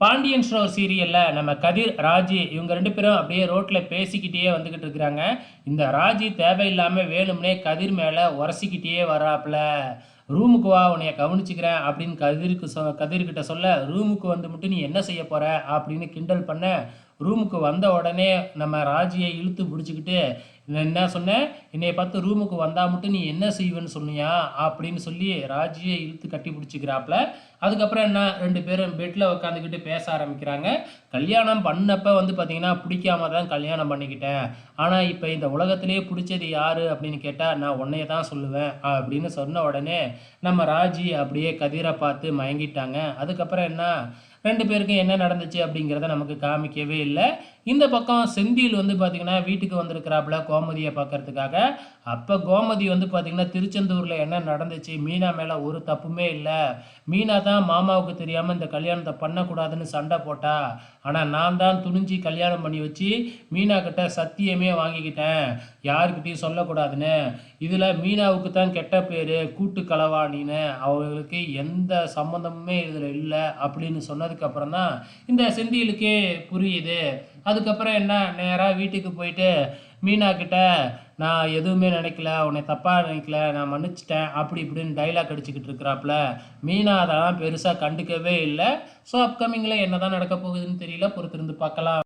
Pandian show சீரியலில் நம்ம கதிர் ராஜி இவங்க ரெண்டு பேரும் அப்படியே ரோட்டில் பேசிக்கிட்டே வந்துக்கிட்டு இருக்கிறாங்க. இந்த ராஜி தேவையில்லாமல் வேணும்னே கதிர் மேலே உரசிக்கிட்டே வராப்புல ரூமுக்கு வா உன்னைய கவனிச்சுக்கிறேன் அப்படின்னு கதிருக்கு சொ கதிர்கிட்ட சொல்ல ரூமுக்கு வந்து மட்டும் நீ என்ன செய்ய போகிற அப்படின்னு கிண்டல் பண்ண ரூமுக்கு வந்த உடனே நம்ம ராஜியை இழுத்து பிடிச்சிக்கிட்டு என்ன சொன்னேன்? என்னைய பார்த்து ரூமுக்கு வந்தால் மட்டும் நீ என்ன செய்வேன்னு சொன்னியா? அப்படின்னு சொல்லி ராஜியை இழுத்து கட்டி பிடிச்சிக்கிறாப்புல அதுக்கப்புறம் என்ன ரெண்டு பேரும் பெட்டில் உட்காந்துக்கிட்டு பேச ஆரம்பிக்கிறாங்க. கல்யாணம் பண்ணப்போ வந்து பார்த்திங்கன்னா பிடிக்காம தான் கல்யாணம் பண்ணிக்கிட்டேன். ஆனால் இப்போ இந்த உலகத்திலேயே பிடிச்சது யார் அப்படின்னு கேட்டால் நான் உன்னைய தான் சொல்லுவேன் அப்படின்னு சொன்ன உடனே நம்ம ராஜி அப்படியே கதிரை பார்த்து மயங்கிட்டாங்க. அதுக்கப்புறம் என்ன ரெண்டு பேருக்கும் என்ன நடந்துச்சு அப்படிங்கிறத நமக்கு காமிக்கவே இல்லை. இந்த பக்கம் செந்தில் வந்து பார்த்திங்கன்னா வீட்டுக்கு வந்திருக்கிறாப்புல கோமதியை பார்க்கறதுக்காக. அப்போ கோமதி வந்து பார்த்திங்கன்னா திருச்செந்தூரில் என்ன நடந்துச்சு? மீனா மேலே ஒரு தப்புமே இல்லை. மீனா தான் மாமாவுக்கு தெரியாமல் இந்த கல்யாணத்தை பண்ணக்கூடாதுன்னு சண்டை போட்டா. ஆனால் நான் தான் துணிஞ்சு கல்யாணம் பண்ணி வச்சு மீனா கிட்ட சத்தியமே வாங்கிக்கிட்டேன். யாருக்கிட்டையும் சொல்லக்கூடாதுன்னு. இதில் மீனாவுக்கு தான் கெட்ட பேர் கூட்டு களவாணின்னு. அவங்களுக்கு எந்த சம்மந்தமுமே இதில் இல்லை அப்படின்னு சொன்னதுக்கப்புறம் தான் இந்த செந்திலுக்கே புரியுது. அதுக்கப்புறம் என்ன நேராக வீட்டுக்கு போயிட்டு மீனாக்கிட்ட நான் எதுவுமே நினைக்கல உன்னை தப்பாக நினைக்கல நான் மன்னிச்சிட்டேன் அப்படி இப்படின்னு டைலாக் அடிச்சுக்கிட்டு இருக்கிறாப்புல மீனா அதெல்லாம் பெருசாக கண்டுக்கவே இல்லை. ஸோ அப்கமிங்கில் என்ன தான் நடக்க போகுதுன்னு தெரியல பொறுத்திருந்து பார்க்கலாம்.